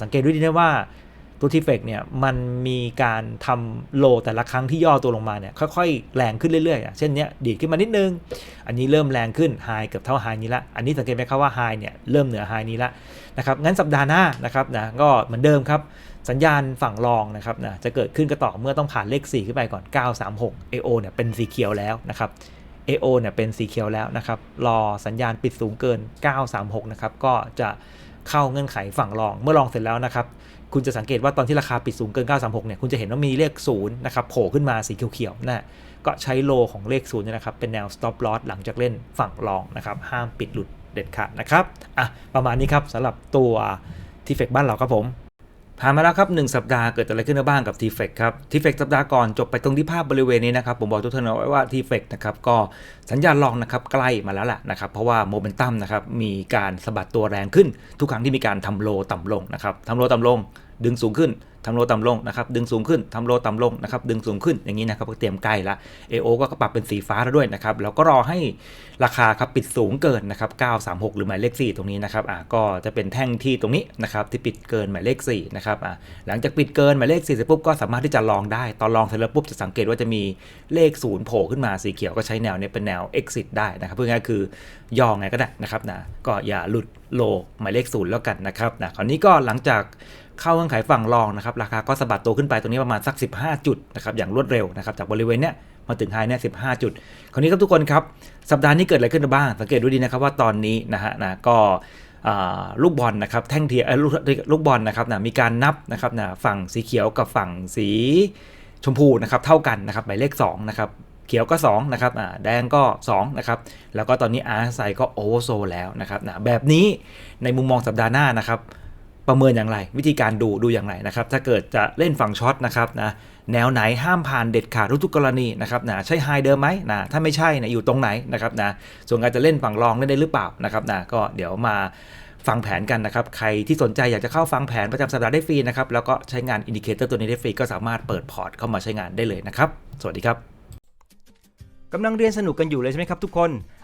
สังเกตด้วยดีนะว่าตัวทีเฟกเนี่ยมันมีการทำโลแต่ละครั้งที่ย่อตัวลงมาเนี่ยค่อยๆ แรงขึ้นเรื่อยๆอะเช่นเนี้ยดีดขึ้นมานิดนึง อันนี้เริ่มแรงขึ้นไฮเกือบเท่าไฮนี้ละ อันนี้สังเกตไหมครับว่าไฮเนี่ยเริ่มเหนือไฮนี้ละนะครับงั้นสัปดาห์หน้านะครับนะก็เหมือนเดิมครับ สัญญาณฝั่งรองนะครับนะจะเกิดขึ้นก็ต่อเมื่อต้องผ่านเลข 4 ขึ้นไปก่อน 936 AO เนี่ยเป็นสีเขียวแล้วนะครับ AO เนี่ยเป็นสีเขียวแล้วนะครับรอสัญญาณปิดสูงเกิน 936 นะครับก็จะ เข้าเงื่อนไขฝั่งรอง เมื่อลองเสร็จแล้วนะครับ คุณจะสังเกตว่าตอนที่ราคาปิดสูงเกิน 936 เนี่ย คุณจะเห็นว่ามีเลข0นะครับโผล่ขึ้นมาสีเขียวๆนะก็ใช้โลของเลข0เนี่ยนะครับ เป็นแนว stop loss หลังจากเล่นฝั่งรองนะครับ ห้ามปิดหลุดเด็ดขาดนะครับ อะ ประมาณนี้ครับสำหรับตัวทีเฟกบ้านเราครับผม ผ่านมาแล้วครับ 1 สัปดาห์เกิดอะไรขึ้นบ้างกับ t f e c ครับ t f e c สัปดาห์ก่อนจบไปตรงที่ภาพบริเวณนี้นะครับ ผมบอกทุกท่านเอาไว้ว่า t f e c นะครับก็สัญญาณลองนะครับใกล้มาแล้วแหละนะครับเพราะว่าโมเมนตัมนะครับมีการสะบัดตัวแรงขึ้น ทุกครั้งที่มีการทำโลต่ำลงนะครับทำโลต่ำลง ดึงสูงขึ้นทำโลต่ำลงนะครับดึงสูงขึ้นทำโลต่ำลงนะครับดึงสูงขึ้นอย่างนี้นะครับเตรียมใกล้ละ AO ก็ปรับเป็นสีฟ้าแล้วด้วยนะครับแล้วก็รอให้ราคาครับปิดสูงเกินนะครับ936 หรือหมายเลข 4 ตรงนี้นะครับอ่าก็จะเป็นแท่งที่ตรงนี้นะครับที่ปิดเกินหมายเลข4นะครับอ่าหลังจากปิดเกินหมายเลข4เสร็จปุ๊บก็สามารถที่จะลองได้ ตอนลองเสร็จแล้วปุ๊บจะสังเกตว่าจะมีเลขศูนย์โผล่ขึ้นมาสีเขียวก็ใช้แนวเนี้เป็นแนว exit ได้นะครับเพื่อง่ายๆคือย่อไงก็ได้นะครับนะก็อย่าหลุดโลหมายเลขศูนย์แล้วกันนะครับนะคราวนี้ก็หลังจากเข้าเงื่อนไขฝั่งรองนะครับราคาก็สะบัดตัวขึ้นไปตรงนี้ประมาณสัก 15 จุดนะครับอย่างรวดเร็วนะครับจากบริเวณเนี้ยมาถึงไฮเนี่ย15จุด คราวนี้ครับทุกคนครับ สัปดาห์นี้เกิดอะไรขึ้นบ้าง สังเกตดูดีนะครับว่าตอนนี้นะฮะนะก็ลูกบอลนะครับแท่งเทียลูกลูกบอลนะครับนะมีการนับนะครับนะฝั่งสีเขียวกับฝั่งสีชมพูนะครับเท่ากันนะครับหมายเลข2นะครับเขียวก็2นะครับแดงก็2นะครับแล้วก็ตอนนี้อาร์ไซก็โอเวอร์โซแล้วนะครับนะแบบนี้ในมุมมองสัปดาห์หน้านะครับ ประเมินอย่างไร วิธีการดูดูอย่างไรนะครับ ถ้าเกิดจะเล่นฝั่งช็อตนะครับนะแนวไหนห้ามผ่านเด็ดขาดทุกๆกรณีนะครับนะใช่ไฮเดิมไหมนะถ้าไม่ใช่นะอยู่ตรงไหนนะครับนะส่วนการจะเล่นฝั่งรองเล่นได้หรือเปล่านะครับนะก็เดี๋ยวมาฟังแผนกันนะครับ ใครที่สนใจอยากจะเข้าฟังแผนประจำสัปดาห์ได้ฟรีนะครับ แล้วก็ใช้งานอินดิเคเตอร์ตัวนี้ได้ฟรีก็สามารถเปิดพอร์ตเข้ามาใช้งานได้เลยนะครับ สวัสดีครับกำลังเรียนสนุกกันอยู่เลยใช่ไหมครับทุกคน